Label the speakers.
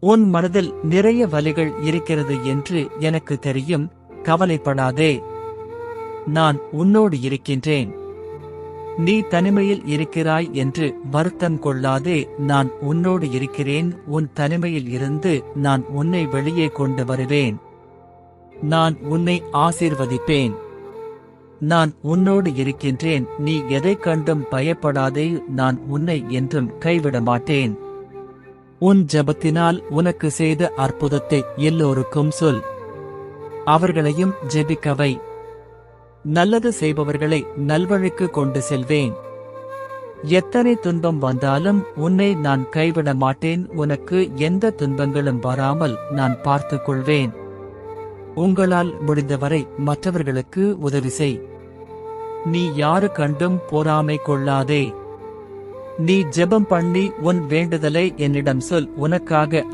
Speaker 1: உன் மனதில் நிறைய வலிகள் இருக்கிறது என்று எனக்கு தெரியும். கவலைப்படாதே. நான் உன்னோடு இருக்கின்றேன். நீ தனிமையில் இருக்கிறாய் என்று வருத்தம் கொள்ளாதே. நான் உன்னோடு இருக்கிறேன். உன் தனிமையில் இருந்து நான் உன்னை வெளியே கொண்டு வருவேன். நான் உன்னை ஆசீர்வதிப்பேன். நான் உன்னோடு இருக்கின்றேன். நீ எதைக் கண்டும் பயப்படாதே. நான் உன்னை என்றும் கைவிட மாட்டேன் உன் ஜெபத்தினால் உனக்கு செய்த அற்புதத்தை எல்லோருக்கும் சொல். அவர்களையும் ஜெபிக்கவை. நல்லது செய்பவர்களை நல்வழிக்கு கொண்டு செல்வேன். எத்தனை துன்பம் வந்தாலும் உன்னை நான் கைவிட மாட்டேன். உனக்கு எந்த துன்பங்களும் வராமல் நான் பார்த்துக் கொள்வேன். உங்களால் முடிந்தவரை மற்றவர்களுக்கு உதவி செய். நீ யாரு கண்டும் பொறாமை கொள்ளாதே. நீ ஜெபம் பண்ணி உன் வேண்டுதலை என்னிடம் சொல். உனக்காக